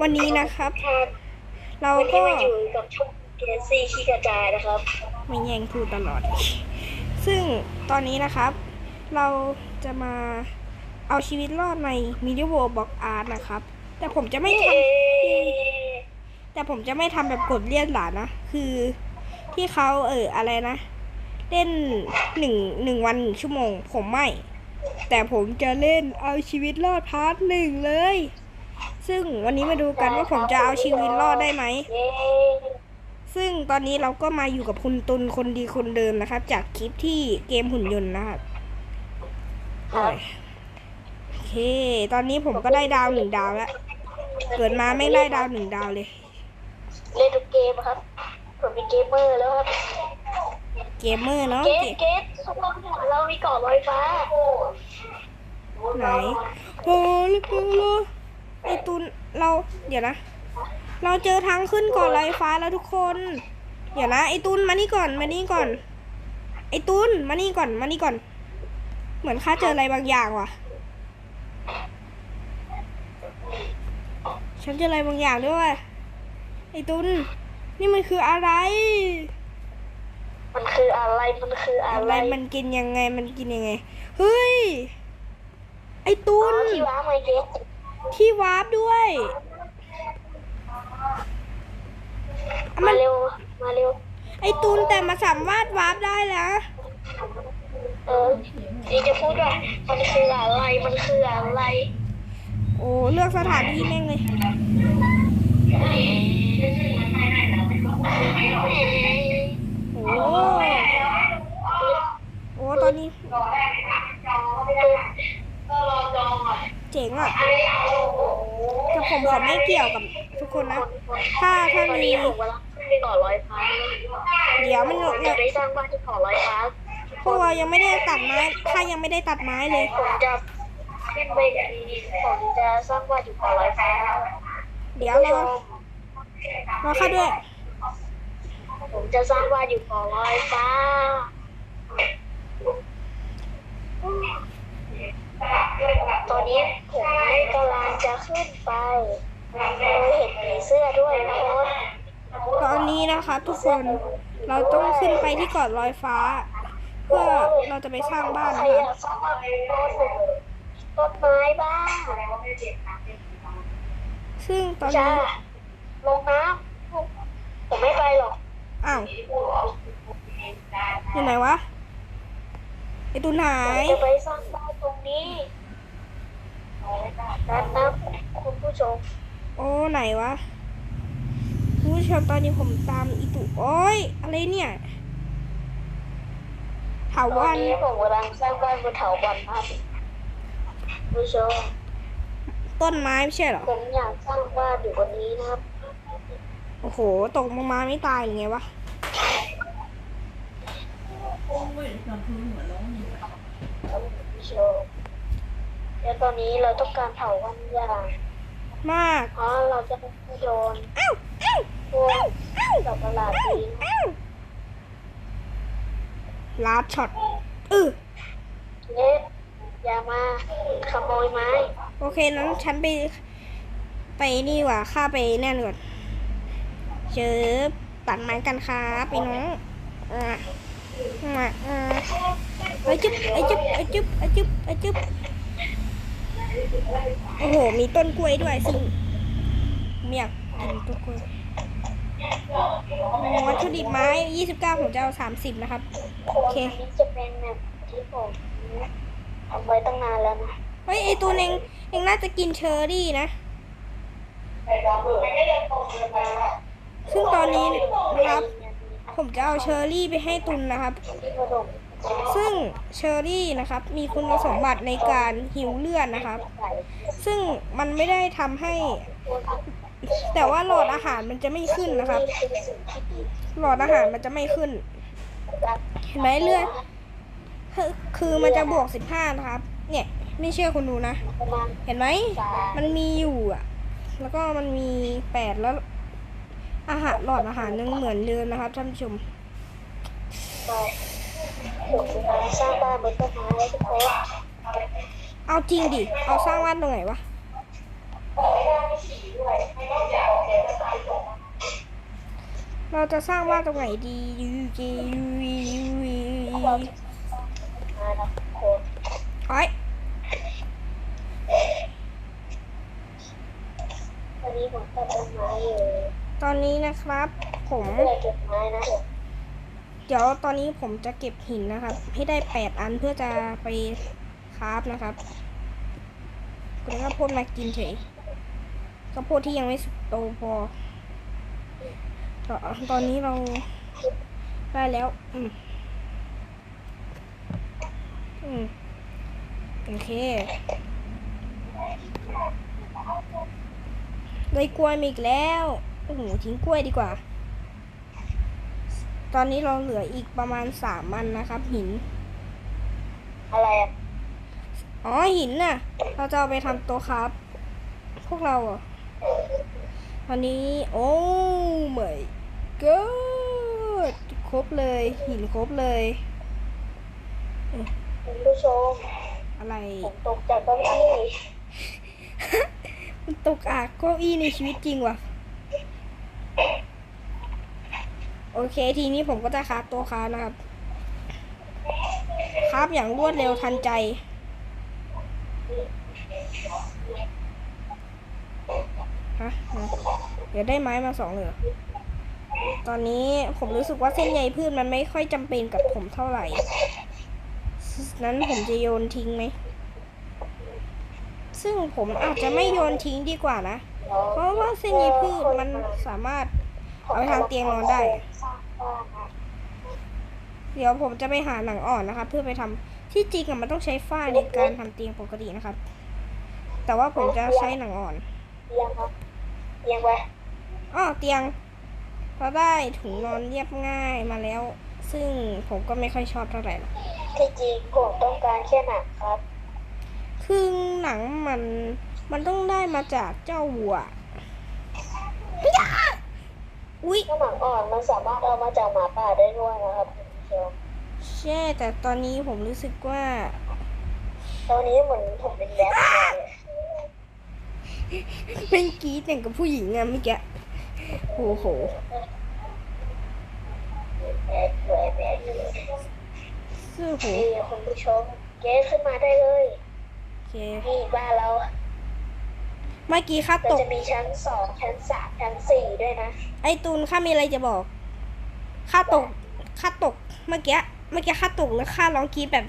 วันนี้นะครับครับเราวันก็นี้มาอยู่กับช่องเกซี่ขี้กระจายนะครับไม่แย่งพูดตลอด ซึ่งตอนนี้นะครับ เราจะมาเอาชีวิตรอดในมิดิโวบ็อกอาร์ตนะครับ แต่ผมจะไม่ทเอ๊ะำแต่ผมจะไม่ทำแบบกดเลียดหลานนะ คือที่เขาเอออะไรนะ เล่นหนึ่งหนึ่งวันหนึ่งชั่วโมง ผมไม่ แต่ผมจะเล่นเอาชีวิตรอดพาร์ทหนึ่งเลย ซึ่งวันนี้มาดูกันว่าผมจะเอาชีวิตรอดได้ไหมเย้ซึ่งตอนนี้เราก็มาอยู่กับคุณตุลคนดีคนเดิมนะครับ จากคลิปที่เกมหุ่นยนต์นะครับครับโอเค ตอนนี้ผมก็ได้ดาวหนึ่งดาวแล้ว เกิดมาไม่ได้ดาวหนึ่งดาวเลย เล่นทุกเกมครับ ผมเป็นเกมเมอร์แล้วครับ เกมเมอร์เนาะ เกเกมเกมสมองเรามีเกาะลอยฟ้า ไหนโอ้ลูกลูก ไอตุนเราเดี๋ยวนะ เราเจอทางขึ้นก่อนลอยฟ้าแล้วทุกคน เดี๋ยวนะไอตุนมานี่ก่อนมานี่ก่อน ไอตุนมานี่ก่อนมานี่ก่อน เหมือนข้าเจออะไรบางอย่างว่ะ ฉันเจออะไรบางอย่างด้วย ไอตุนนี่มันคืออะไร มันคืออะไรมันคืออะอะไรไรมันกินยังไงมันกินยังไง เฮ้ย ไอตุอ๋อนที่ว้าไมเกม ที่วาร์ปด้วยอะมามันเร็ว มาเร็ว ไอตุนแต่มาสามารถวาร์ปได้แล้วเออนี่จะพูดว่ามันคืออะไร มันคืออะไร โอ้เลือกสถานที่แม่งเลยโอ้โอ้ตอนนี้ เจ๋งอะแต่ผมขอไม่เกี่ยวกับทุกคนนะ ถ้าถ้าตอนมีนี้ผมกำลังขึ้นไปเกาะลอยฟ้าเดี๋ยวมันผมจะได้สร้างบ้านที่เกาะลอยฟ้าพวกเรายังไม่ได้ตัดไม้ข้ายังไม่ได้ตัดไม้เลยผมจะขึ้นไปผมจะสร้างบ้านอยู่เกาะลอยฟ้าเดี๋ยวรอรอข้าด้วย ผมจะสร้างบ้านอยู่เกาะลอยฟ้าตอนนี้ผมกำลัง จะขึ้นไปเราเห็นผีเสื้อด้วยนะโอ๊ตตอนนี้นะคะทุกคนเราต้องขึ้นไปที่เกาะลอยฟ้า เพื่อเราจะไปสร้างบ้านใครนะอยาคะกสร้างบ้านต้นไม้บ้างซึ่งตอนจ้านี้ลงน้ำผมไม่ไปหรอกอ้าวอยู่ไหนวะไอตุนหาผมยจะไปสร้างบ้านตรงนี้ ด้านน้ำคุณผู้ชม โอ้ไหนวะคุณผู้ชมตอนนี้ผมตามอีตุโอ้ยอะไรเนี่ยเถาตอวันนนี้ผมกำลังสร้างบ้านบนเขาวันครับคุณผู้ชมต้นไม้ไม่ใช่เหรอผมอยากสร้างบ้านอยู่บนนี้นะครับ โอ้โหตกลงมาไม่ตายหรือไงวะคุณผู้ชม แล้วตอนนี้เราต้องการเผาวันอย่างมาก เพราะเราจะไม่โดนอ้าวอ้าวพวกอ้าวอ้าวสัตว์ประหลาดอ้าวทิ้งอ้าวลาดช็อตเออเล็ดอย่ามาขโมยไม้ โอเคนั้นฉันไป ไปนี่ว่ะข้าไปแน่นก่อนเจอตัดไม้กันครับไปน้องอะมาอะไอ้จุ๊บไอ้จุ๊บไอ้จุ๊บไอ้จุ๊บไอ้จุ๊บ โอ้โห มีต้นกล้วยด้วยซึ่งไม่อยากกินต้นกล้วยวัตถุดิบไม้29ผมจะเอา30นะครับ โอเคอันนี้จะเป็นแบบที่ผมทำไว้ตั้งนานแล้วนะ เฮ้ย ไอตัวเองเองน่าจะกินเชอร์รี่นะ ซึ่งตอนนี้นะครับ ผมจะเอาเชอร์รี่ไปให้ตุนนะครับที่กระดก ซึ่งเชอร์รี่นะครับมีคุณสมบัติในการหิวเลือดนะครับ ซึ่งมันไม่ได้ทำให้ แต่ว่าหลอดอาหารมันจะไม่ขึ้นนะครับ หลอดอาหารมันจะไม่ขึ้นเห็นไหมเลือดคือมันจะบวกสิบห้านะครับ เนี่ยไม่เชื่อคุณดูนะ เห็นไหมมันมีอยู่อะ แล้วก็มันมีแปดแล้ว อาหารหลอดอาหารยังเหมือนเดิมนะครับท่านผู้ชม สร้างบ้านบนต้นไม้ทุกคนเอาจริงดิ เอาสร้างบ้านตรงไหนวะเราจะสร้างบ้านตรงไหนดียูจียูวียูวีไอตอนนี้ผมตัดต้นไม้อยู่ ตอนนี้นะครับ ผมเก็บไม้นะ เดี๋ยวตอนนี้ผมจะเก็บหินนะครับ ให้ได้แปดอันเพื่อจะไปคราฟนะครับคุณข้าวโพดมากินเฉยข้าวโพดที่ยังไม่สุกโตพอตอตอนนี้เราได้แล้ว อืมอืมโอเค ได้กล้วยมาอีกแล้ว โอ้โห ทิ้งกล้วยดีกว่า ตอนนี้เราเหลืออีกประมาณสามอันนะครับ หิน อะไรอะอ๋อหินน่ะ เราจะเอาไปทำโต๊ะครับ พวกเราอะตอนนี้ โอ้ my god ครบเลย หินครบเลยคุณผู้ชมอะไร ผมตกจากเก้าอี้ มันตกอากเก้าอี้ในชีวิตจริงว่ะ โอเค ทีนี้ผมก็จะคราฟตัวคราฟนะครับ คราฟอย่างรวดเร็วทันใจ ฮะ เดี๋ยวได้ไม้มาสองเหลือตอนนี้ผมรู้สึกว่าเส้นใยพืชมันไม่ค่อยจำเป็นกับผมเท่าไหร่ นั้นผมจะโยนทิ้งไหม ซึ่งผมอาจจะไม่โยนทิ้งดีกว่านะ เพราะว่าเส้นใยพืชมันสามารถเอาไปทำเตียงนอนได้ สร้างบ้านนะ เดี๋ยวผมจะไปหาหนังอ่อนนะครับ เพื่อไปทำที่จริงอะมันต้องใช้ฝ้ายในการทำเตียงปกตินะครับ แต่ว่าผมจะใช้หนังอ่อน เตียงครับเตียงไปอ้อเตียงเราได้ถุงนอนเรียบง่ายมาแล้ว ซึ่งผมก็ไม่ค่อยชอบเท่าไหร่หรอกที่จริงผมต้องการแค่หนักครับ คือหนังมันมันต้องได้มาจากเจ้าวัวอย่าอุ๊ยถ้าหนังอ่อนมันสามารถเอามาจากหมาป่าได้ด้วยนะครับคุณผู้ชม ใช่แต่ตอนนี้ผมรู้สึกว่า ตอนนี้เหมือนผมเป็นแรปเลยเป็นกรีดอย่างกับผู้หญิงอะเมื่อกี้โอ้โหแรปเลยแรปเลยซึ่งโหนี่คุณผู้ชมเกสขึ้นมาได้เลยโอเคนี่บ้านเราเมื่อกี้ข้าเราตกจะมีชั้นสองชั้นสามชั้นสี่ด้วยนะ ไอตูนข้ามีอะไรจะบอกข้าตกข้าตก เมื่อกี้เมื่อกี้ข้าตกแล้วข้าร้องกรีดแบบ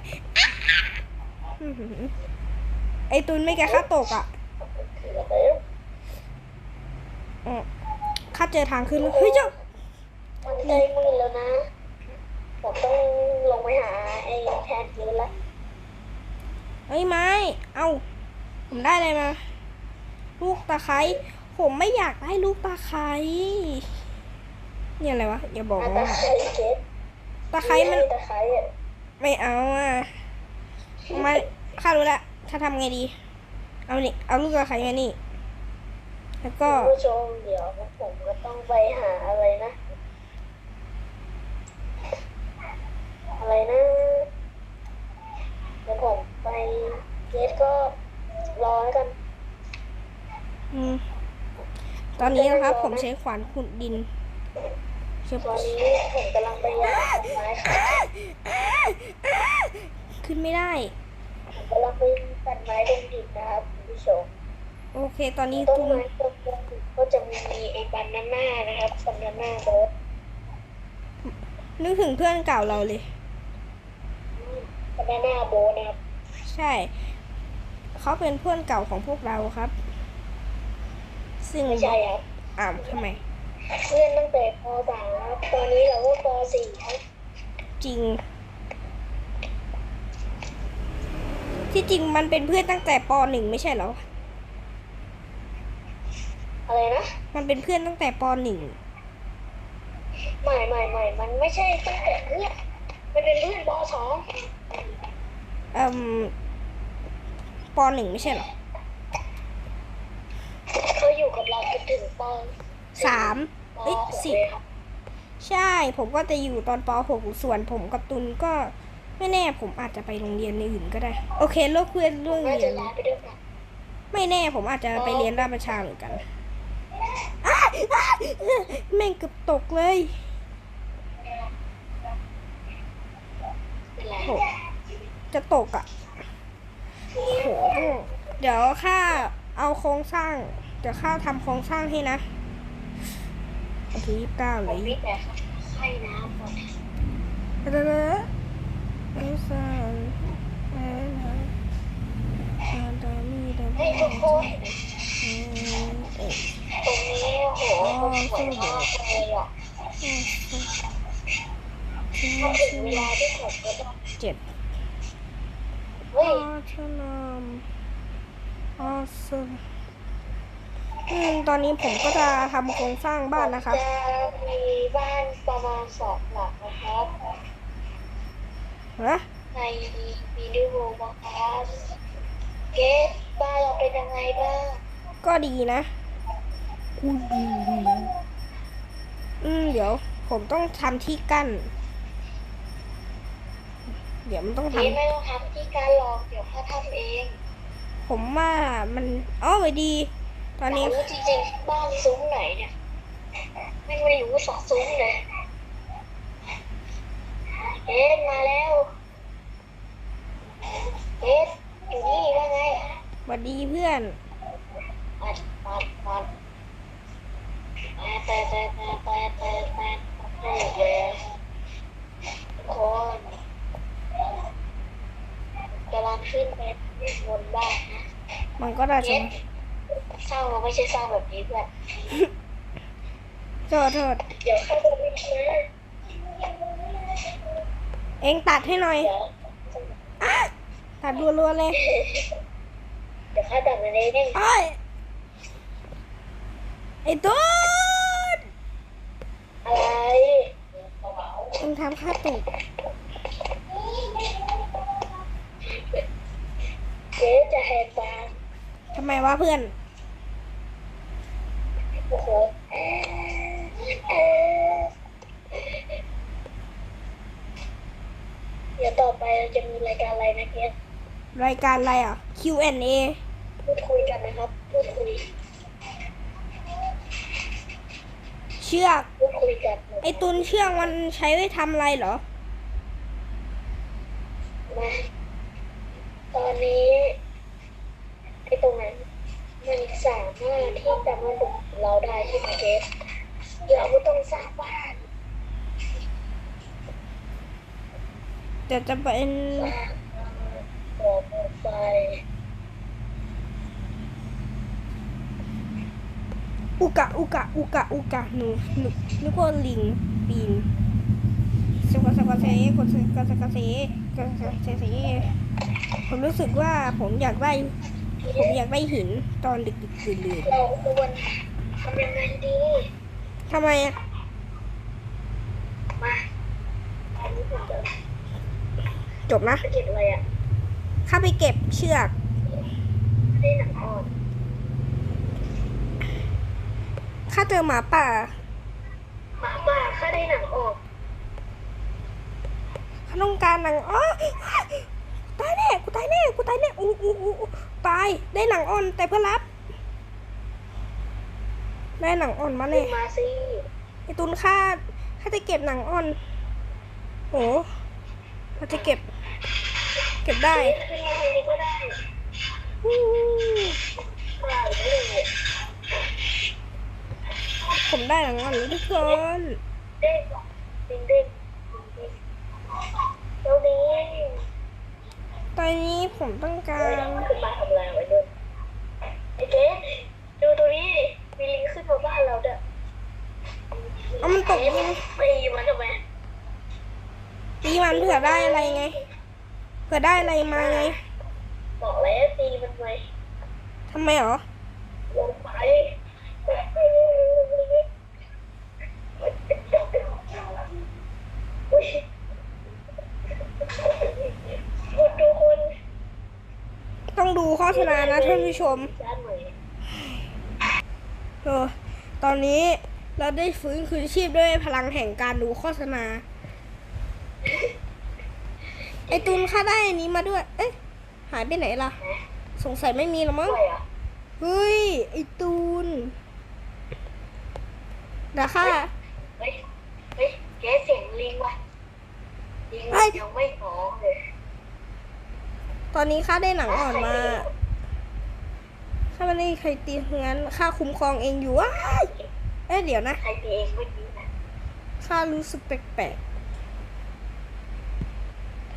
อื้อหือไอตูนเมื่อกี้ข้าตกอะอืมข้าเจอทางขึ้นแล้วเฮ้ยเจ้ามันใกล้มืดแล้วนะผมต้องลงไปหาไอ้แทนพื้นละเฮ้ยไม้เอ้าผมได้อะไรมา ลูกตะไคร้ผมไม่อยากได้ลูกตะไคร้เนี่ยอะไรวะ อย่าบอกอันว่า ตะไคร้เกสตะไคร้มัน ตะไคร้อะไม่เอาอะมาข้ารู้ละถ้าทำไงดี เอานี่เอาลูกตะไคร้มานี่ แล้วก็คุณผู้ชมเดี๋ยวผมก็ต้องไปหาอะไรนะ อะไรนะเดี๋ยวผมไปเกสก็รอแล้วกัน อืมตอนนี้นะครับ ผมใช้ขวานขุดดิน เชื่อตอนนี้ผมกำลังไปย้ายต้นไม้ค่ะขึ้นไม่ได้ ผมกำลังไปตัดไม้ตรงดินนะครับคุณผู้ชมโอเค ตอนนี้ต้นตุ้มไม้ต้นนี้ก็จะมีไอ้บานาน่านะครับบานาน่าโบ๊ทนึกถึงเพื่อนเก่าเราเลยบานาน่าโบ๊ทนะครับ ใช่ เขาเป็นเพื่อนเก่าของพวกเราครับ ซึ่งไม่ใช่ครับอ้าวทำไม เพื่อนตั้งแต่ป .3 ครับตอนนี้เราก็ป .4 ครับจริง ที่จริงมันเป็นเพื่อนตั้งแต่ปหนึ่งไม่ใช่เหรอ อะไรนะมันเป็นเพื่อนตั้งแต่ปหนึ่งใหม่ใหม่ใหม่มันไม่ใช่ตั้งแต่เพื่อนมันเป็นเพื่อนปเอ่มปหนึ่งไม่ใช่เหรอ .2 เขาอยู่กับเราจนถึงป สามเอ้ยสิบใช่ผมก็จะอยู่ตอนป .6 ส่วนผมกับตุนก็ไม่แน่ผมอาจจะไปโรงเรียนในอื่นก็ได้ โอเคเลิกเรียนเรื่องเรียนไม่แน่ผมอาจจะไปเรียนราชประชาเหมือนกันแม่งเกือบตกเลยโหจะตกอะโหเดี๋ยวข้าเอาโครงสร้าง เดี๋ยวข้าทำโครงสร้างให้นะ วันที่ยี่สิบเก้าผเลมยมีแต่ให้น้ำก่อนเด้อไอ้สันไอ้นะตาตามีดาเฮ้ยทุกคนเอ๊ะตรงนี้โหมันสวยมากเลยอะพอถึงเวลาที่ผมก็ต้องเจ็ดเฮ้ยอาชนามออส อืมตอนนี้ผมก็จะทำโครงสร้างบ้านนะครับ จะมีบ้านประมาณสองหลังนะครับ ฮะ ในวิดีโอนะครับเกสบ้านเราเป็นยังไงบ้าง ก็ดีนะกูดีอืมเดี๋ยว ผมต้องทำที่กั้น เดี๋ยวมันต้องเกทำสไม่ต้องทำที่การลองเดี๋ยวข้าทำเอง ผมว่ามันอ๋อไว้ดี ตอนนี้อยากรู้จริงๆบ้านซุ้มไหนเนี่ย ไม่ไม่รู้สักซุ้มเลยเกสมาแล้วเกสอยู่นี่ว่าไงหวัดดีเพื่อนปัดปัดปัดแต่แต่แต่แต่แต่แต่แต่เลยทุกคนกำลังขึ้นไปบนบ้านนะมันก็ได้เกจะส สร้างเราไม่ใช่สร้างแบบนี้ด้วยโทษโทษเดี๋ยวเข้าไปดูนะเองตัดให้หน่อย เดี๋ยวอะตัดรัวๆเลยเดี๋ยวข้าดับมันเองไอ้ยไอ้ตูนอะไรเองทำข้าตกเจ๊จะแหกปากทำไมวะเพื่อนโอ้โหเดี๋ยวต่อไปเราจะมีรายการอะไรนะเกสรายการอะไรอะ Q&A พูดคุยกันนะครับ พูดคุย เชือก พูดคุยกัน ไอ้ตุนเชือกมันใช้ไว้ทำอะไรเหรอ มาตอนนี้ไอ้ตรงนั้นมันสามารถที่จะมาดุเราได้ใช่ไหมเกสเราก็ต้องสร้างบ้าน เดี๋ยวจะเป็นต่อไปอุกะอุกะอุกะอุกะหนูหนูนึกว่าลิงปีนสกัสกัสเซกดสกัสกัสเซกดสกัสเซผมรู้สึกว่าผมอยากได้ ผมอยากได้หินตอนดึกดึกๆดื่นๆเราควรทำยังไงดีทำไมอะ มาอันนี้ผมจะ จ บนะไปเก็บอะไรอะเข้าไปเก็บเชือกได้หนังอ่อนข้าเจอหมาป่าหมาป่าข้าได้หนังออกข้าต้องการหนังอ๋อตายแน่กูตายแน่กูตายแน่อู้อู้อู้อู้ตายได้หนังอ่อนแต่เพื่อรับ ได้หนังอ่อนมาขึ้เนี่นยมาสิไอตุนค่าค่าจะเก็บหนังอ่อนโหค่าจะเก็บ เก็บได้ขึ้นมาทางนี้ก็ได้อู้วได้เลยผมได้หนังอ่อนแล้วทุกคนเด้งเด้งเด้งเด้วนี้ตอนนี้ผมต้องการขึ้นมาทำอะไรไว้ด้วยไอเจ๊ดูตัวนี้มีลิงขึ้นมาบ้านเราเด้อเอามันตกเจ๊ยิงตีมันทำไมตีมันเผื่อได้อะไรไง เผื่อได้อะไรมาไงบอกแล้วตีมันไว้ทำไมหรอลงไปอุ๊ยคนดูคนต้องดูโฆษณานะท่านผู้ชมด้านไหนเออตอนนี้เราได้ฟื้นคืนชีพด้วยพลังแห่งการดูโฆษณาไอ ตุนค่าได้อันนี้มาด้วย เอ๊ะ หายไปไหนล่ะ สงสัยไม่มีแล้วมั้งด้วยอะเฮ้ย ไอตูนเดี๋ยวค่ะเฮ้ย เฮ้ยแกเสียงลิงว่ะยิงเฮ้ยยังไม่พอเลย ตอนนี้ข้าได้หนังอ่อนมา ข้าไม่ได้ใครตีงั้นข้าคุ้มครองเองอยู่ว้ายเอ๊ะเดี๋ยวนะ ใครตีเองเมื่อกี้นะข้ารู้สึกแปลกๆ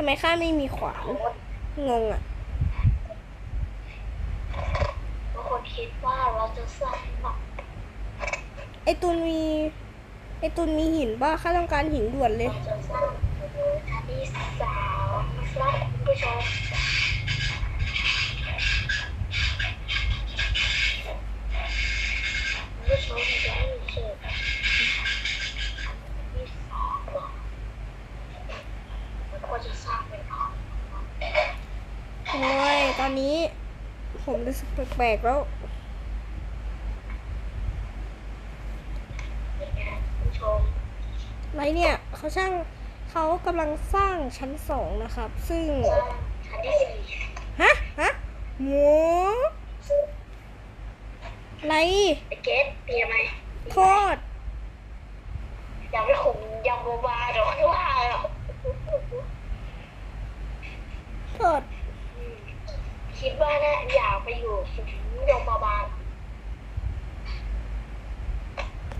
ทำไมข้าไม่มีขวานโค้ดงงอะบางคนคิดว่าเราจะสร้างหนักไอตุนมี ไอตุนมีหินบ้าข้าต้องการหินด่วนเลย เราจะสร้างเวอร์ชันที่สามนะครับคุณผู้ชมคุณผู้ชมจะให้เชิญที่สามหรอมันควรจะสร้างเป็นห้อง โอ้ยตอนนี้ ผมรู้สึกแปลกๆแล้วนี่ไงคุณผู้ชมไรเนี่ยเขาช่างเขากำลังสร้างชั้นสองนะครับ ซึ่งสร้างชั้นที่สี่ฮะฮะหมูไรไอเกตเตรียมไหมโทษยังไม่ขมยังโบบาหรอกว่าหรอกโทษอืม คิดว่าน่าอยากไปอยู่สุนยมบาล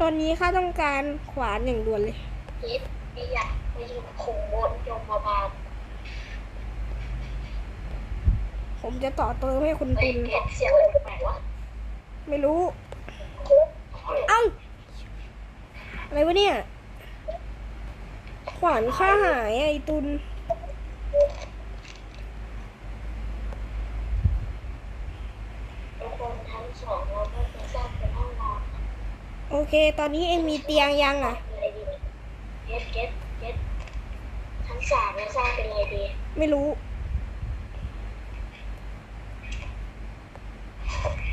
ตอนนี้ข้าต้องการขวานอย่างด่วนเลย คิดไม่อยากไปอยู่ขงบนยมบาลผมจะต่อเติมให้คุณไอตุนเกตเสียงอะไรแปลกๆวะไม่รู้ เอ้า อะไรวะเนี่ย ขวานข้าหายอะไอตุน ทุกคนทั้งสองเราก็จะสร้างเป็นห้องนอน โอเค ตอนนี้เองมีเตียงยังอะอะไรดีเกตเกตเกตทั้งสามเราสร้างเป็นอะไรดีไม่รู้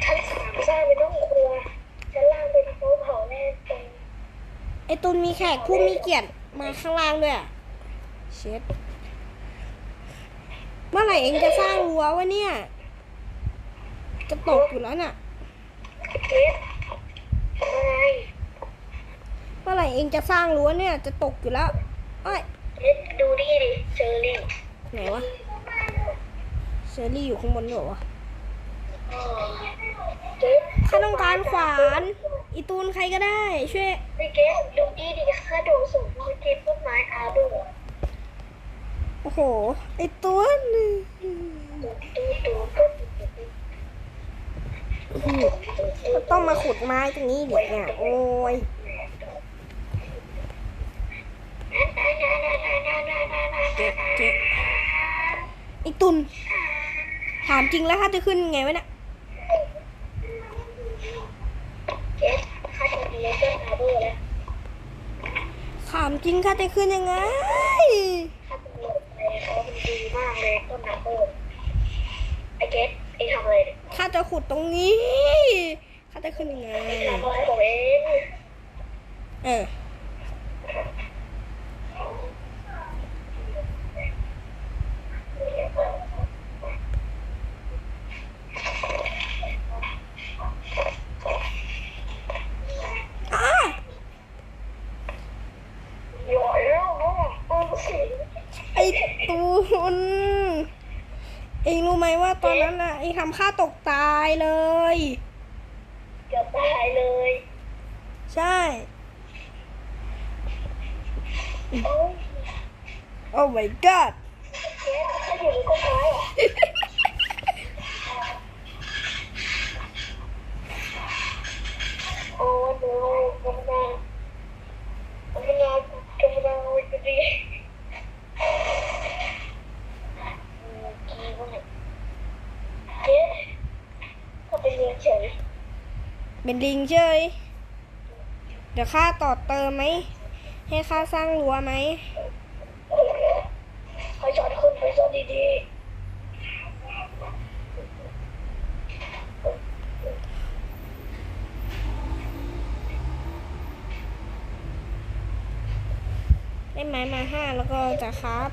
ทั้งสามสร้างเป็นห้องครัว ชั้นล่างเป็นโต๊ะเผาแน่ตรงไอตุนมีแขกผู้มีเกียรติมาข้างล่างด้วยอะเช็ด เมื่อไหร่เองจะสร้างรั้ววะเนี่ย จะตกอยู่แล้วน่ะ เกตอะไร เมื่อ ไหร่เองจะสร้างรั้วเนี่ยจะตกอยู่แล้วเอ้ยเกตดูนี่ดิเชอรี่ไหนวะเชอรี่อยู่ข้างบนด้วยเหรอวะเกตข้าต้องการขวานอีตูนใครก็ได้ ช่วยไอเกตดูนี่ดิข้าโดนสูงมาเก็บต้นไม้อาดูโอ้โหไอตูนดูดูดูก็ต้องมาขุดไม้ตรงนี้เด็กเนี่ยโอ้ย เจ๊เจ๊ไอตุนถามจริงแล้วถ้าจะขึ้นไงวะเนี่ยเกตข้าจะเลี้ยงต้นอาดูแล้วถามจริงข้าจะขึ้นยังไงข้าจะลงไปเขามันดีมากเลยต้นอาดูไอเกตเองทำอะไรเนี่ยข้าจะขุดตรงนี้ข้าจะขึ้นยังไงเองทำอะไรผมเองเออ อ้า หย่อยแล้วเนาะเออสิ ไอตูน เองรู้ไหมว่า ตอนนั้นน่ะไอทำข้าตกตายเลย เกือบตายเลย ใช่โอ้ยโอ้ my god เกตข้าอยู่ในต้นไม้เหรอโอ้โหกำลังกำลังกำลังจะดีอืมกี่วันเนี่ยเจ๊ก็เป็นเรียนเฉย เป็นลิงเฉยเดี๋ยวข้าต่อเติมไหม ให้ข้าสร้างรั้วไหมคอยจอดขึ้นไปจอดดีได้ไม้มาห้าแล้วก็จะครับ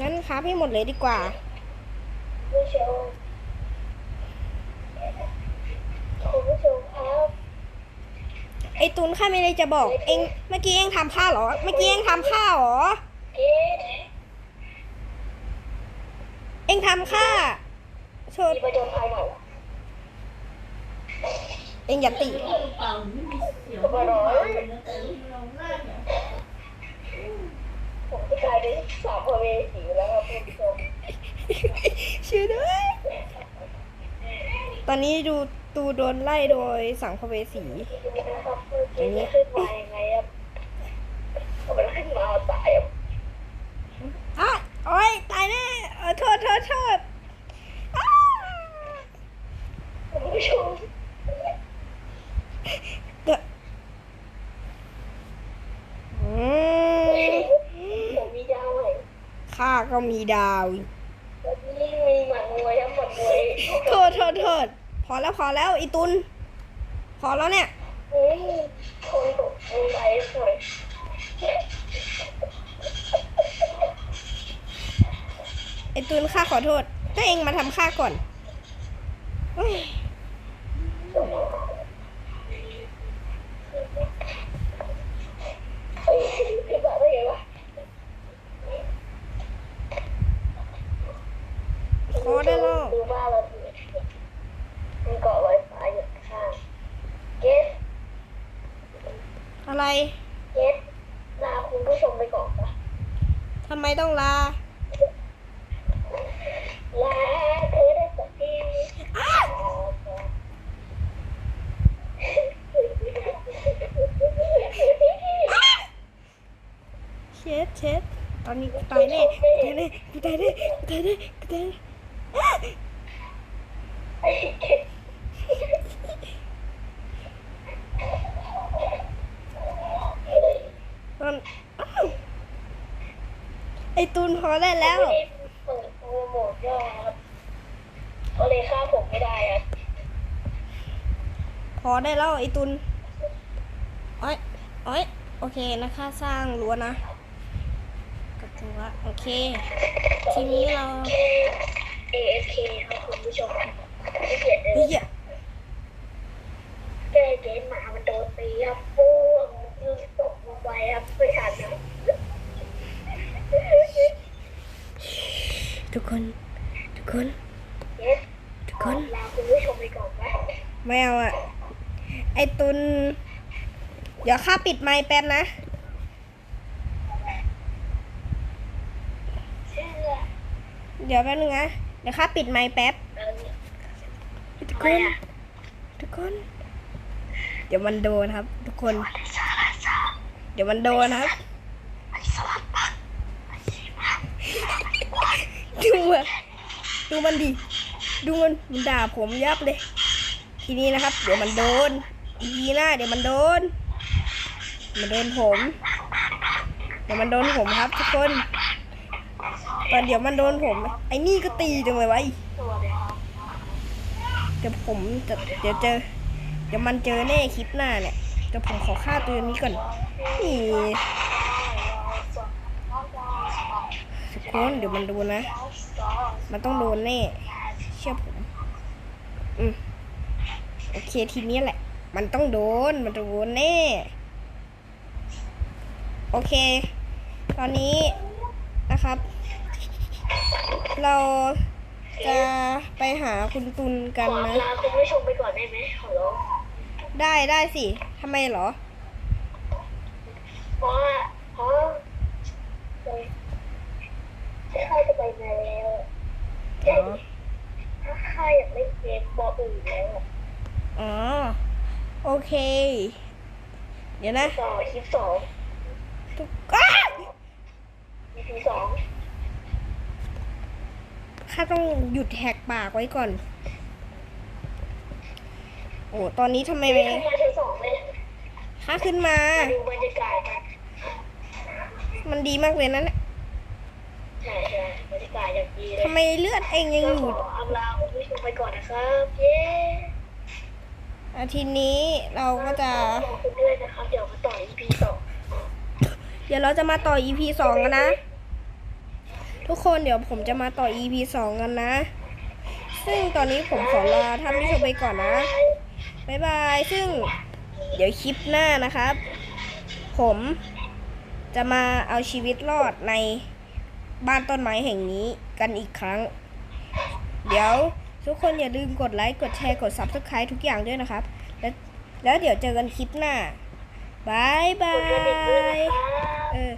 งั้นครับให้หมดเลยดีกว่าๆ ผู้ชมคุณผู้ชมครับไอตุนข้าไม่ได้จะบอก เองเมื่อกี้เองทำข้าเหรอ เมื่อกี้เองทำข้าเหรอเกตเองทำข้าโชดมีประจนภัยหน่อยเองอย่าติก็ร้อยผมก็กลายเป็นสาวประเวสีแล้วครับคุณผู้ชม ช่วยด้วย ตอนนี้ดูตูโดนไล่โดยสังพเวสีนะครับเมื่อกี้นี่ขึ้นมายังไงครับมันขึ้นมาตายครับอะโอ้ยตายแน่เออโทษโทษโทษอ้าคุณผู้ชมเดอะอืมผมมีดาวใหม่ข้าก็มีดาว โทษโทษโทษพอแล้วพอแล้วอีตุน พอแล้วเนี่ยอืมคนตกลงไปสวยไอตุนข้าขอโทษก็เองมาทำข้าก่อนเฮ้ย เฮ้ยขึ้นมาได้ไงวะ พอได้แล้ว ดูบ้านเราสิมันเกาะไวไฟอยู่ข้างเกส อะไร เกสลาคุณผู้ชมไปก่อนปะ ทำไมต้องลา ลาเธอได้สักที เช็ดเช็ดต อนนี้กูตายแน่กูตายแน่กูตายแน่กูตายแน่กูตายแน่อ้าไอ้เกสตอนอ้าวไอตุนพอได้แล้ว ไม่ได้เปิดโปรโมทย่อครับก็เลยฆ่าผมไม่ได้อะพอได้แล้วไอตุนโอ้ยโอ้ยโอเคนะคะ สร้างรั้วนะกับรั้วโอ เค ทีนี้เราแค่ AFK ครับคุณผู้ชมไม่เกลียดเลยเฮ้ยอะแก้เกมหมามันโดนตีครับปุ้งยิงตกลงไปครับไม่ทันนะทุกคน ทุกคนเยสทุกขคอนลาคุณผู้ชมไปก่อนไหมไม่เอาอะไอตุน เดี๋ยวข้าปิดไมค์แป๊บนะ เชื่อ เดี๋ยวแป๊บนึงนะ เดี๋ยวข้าปิดไมค์แป๊บ ทุกคน ทุกคน เดี๋ยวมันโดนครับ ทุกคน เดี๋ยวมันโดนครับดูมันดูมันดิ ดูมันมันด่าผมยับเลย ทีนี้นะครับ เดี๋ยวมันโดน ทีหน้าเดี๋ยวมันโดน มันโดนผม เดี๋ยวมันโดนผมครับ ทุกคน ตอนเดี๋ยวมันโดนผม ไอ้นี่ก็ตีจังเลยไอ้เดี๋ยวผมจะเดี๋ยวเจอ เดี๋ยวมันเจอแน่คลิปหน้าเนี่ยเดี๋ยวผมขอฆ่าตัวนี้ก่อนนี่ทุกคนเดี๋ยวมันโดนนะ มันต้องโดนแน่ เชื่อผม อืมโอเคทีนี้แหละ มันต้องโดน มันโดนแน่ โอเค ตอนนี้นะครับ เราจะไปหาคุณตุลขกันอนะลาคุณผู้ชมไปก่อนได้ไหมขอร้องได้ได้สิทำไมเหรอ เพราะว่าเพราะเลยข้าจะไปไหนแล้วเอ้ยถ้าข้าอยากเล่นเกมบอลอื่นแล้วอะอ๋อ โอเค เดี๋ยวนะต่อคลิปสองทุกอ้า EP สองข้าต้องหยุดแหกปากไว้ก่อน โอ้ ตอนนี้ทำไมไม่ไม่ขึ้นมาชั้นสองเลยข้าขึ้นมามาดูบรรยากาศกันมันดีมากเลยนะเนี่ยใช่ใช่บรรยากาศอย่างดีเลยทำไมเลือดเองยังก็อขยู่ออำลาคุณผู้ชมไปก่อนนะครับ เย้อาทีนี้เราก็จะขอบคุณด้วยนะครับเดี๋ยวมาต่อ EP สองเดี๋ยวเราจะมาต่อ EP สองกันนะ ทุกคนเดี๋ยวผมจะมาต่อ EP สองกันนะ ซึ่งตอนนี้ผมขอลาท่านผู้ชมไปก่อนนะ บ๊ายบาย ซึ่งเดี๋ยวคลิปหน้านะครับ ผมจะมาเอาชีวิตรอดในบ้านต้นไม้แห่งนี้กันอีกครั้ง เดี๋ยวทุกคนอย่าลืมกดไลค์ กดแชร์ กด Subscribe ทุกอย่างด้วยนะครับ แล้วแล้วเดี๋ยวเจอกันคลิปหน้าบายบาย เออ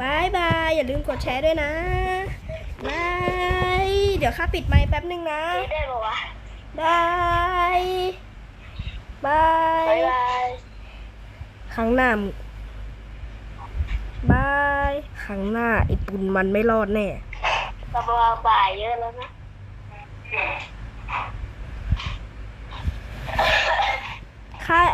บายบาย อย่าลืมกดแชร์ด้วยนะ บายเดี๋ยวข้าปิดไมค์แป๊บนึงนะเกสได้ปะวะบายบาบ๊ายยบายครั้งหน้ามึงบายครั้งหน้าไอ้ตุนมันไม่รอดแน่ กำลังบ่ายเยอะแล้วนะ ค่า